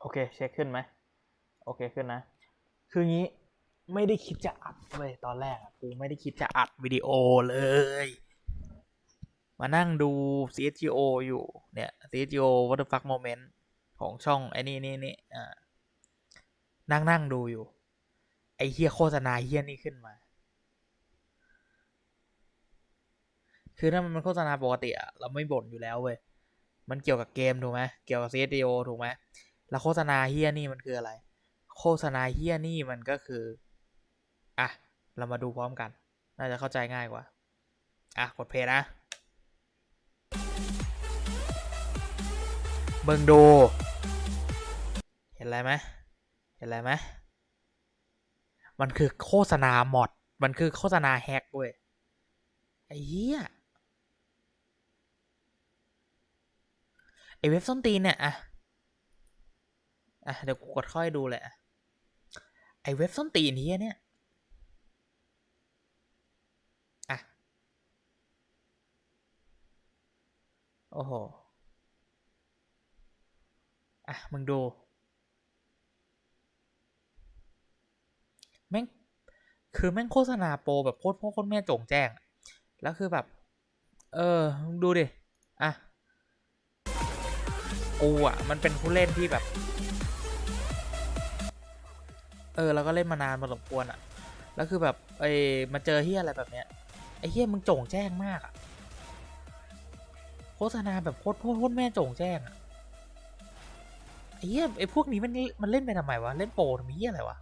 โอเค เช็คขึ้นไหมโอเคขึ้นนะ คืองี้ไม่ได้คิดจะอัดเว้ยตอนแรกกูไม่ได้คิดจะอัดวิดีโอเลย มานั่งดู CSGO อยู่เนี่ย CSGO What the fuck moment ของช่องไอ้นี่นี่นี่อ่านั่งนั่งดูอยู่ ไอเฮียโฆษณาเฮียนี่ขึ้นมา คือถ้ามันเป็นโฆษณาปกติอะเราไม่บ่นอยู่แล้วเว้ย มันเกี่ยวกับเกมถูกไหมเกี่ยวกับ CSGO ถูกไหม แล้วโฆษณาเฮียนี่มันคืออะไร โฆษณาเฮียนี่มันก็คือ อะ เรามาดูพร้อมกัน น่าจะเข้าใจง่ายกว่า อะ กดเพลย์นะ เบิ่งดู เห็นอะไรไหมเห็นอะไรไหมมันคือโฆษณาหมอดมันคือโฆษณาแฮกเว้ย ไอ้เหี้ย ไอเว็บส้นตีนเนี่ยอะ อะเดี๋ยวกูกดเข้าให้ดูเละ ไอเว็บส้นตีนเฮียเนี่ย อะ โอ้โห อะ มึงดู แม่ง คือแม่งโฆษณาโปรแบบโคตรพ่อโคตรแม่จงแจ้ง แล้วคือแบบ เออมึงดูดิ อะ กูอะ มันเป็นผู้เล่นที่แบบ เออแล้วก็เล่นมานานพอสมควรอะ แล้วคือแบบไอ้มาเจอเฮียอะไรแบบเนี้ยไอ้เฮียมึงโจ่งแจ้งมากอะโฆษณาแบบโคตรโคตรแม่โจ่งแจ้งอะไอ้เฮียไอ้พวกนี้มันมันเล่นไปทำไมวะเล่นโปรทำไมเฮียอะไรวะ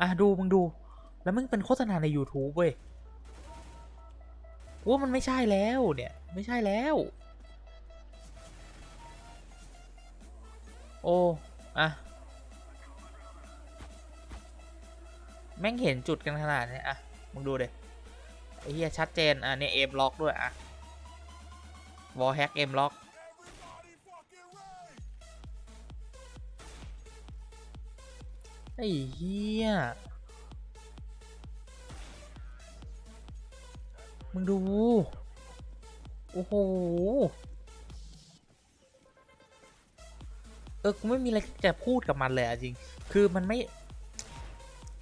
อะดูมึงดู แล้วมึงเป็นโฆษณาใน YouTube เว้ยว่ามันไม่ใช่แล้วเนี่ยไม่ใช่แล้ว โอ้อะ แม่งเห็นจุดกันขนาดนี้อะมึงดูเดไอ้เหี้ยชัดเจนอะเนี่ยเอมล็อกด้วยอะวอลแฮกเอมล็อกไอ้เหี้ยมึงดู โอ้โห เออ กูไม่มีอะไรจะพูดกับมันเลยอะจริง คือมันไม่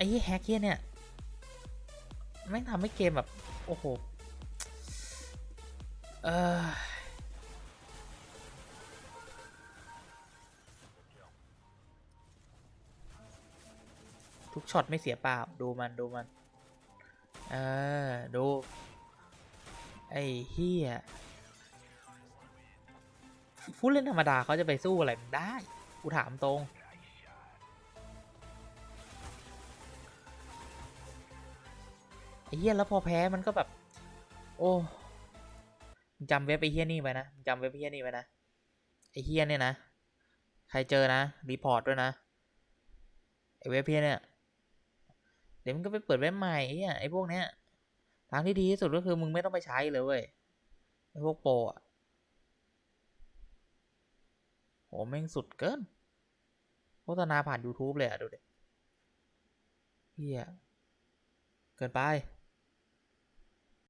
อ้แฮกเฮียเนี่ยแม่งทำให้เกมแบบ โอ้โห เออทุกช็อตไม่เสียเปล่า ดูมันดูมัน เออ ดู ไอ้เฮียผู้เล่นธรรมดาเขาจะไปสู้อะไรมันได้ กูถามตรง เฮียแล้วพอแพ้มันก็แบบ โอ้จำเว็บไอ้เฮียนี่ไว้นะจำเว็บไอ้เฮียนี่ไว้นะไอ้เฮียเนี่ยนะใครเจอนะรีพอร์ตด้วยนะไอ้เว็บเฮียเนี่ยเดี๋ยวมึงก็ไปเปิดเว็บใหม่ไอเหี้ยไอ้พวกเนี้ยทางที่ดีที่สุดก็คือมึงไม่ต้องไปใช้เลยเว้ยไอ้พวกโปรอะโหแม่งสุดเกินโฆษณาผ่าน YouTube เลยอะดูดิเฮียเกินไป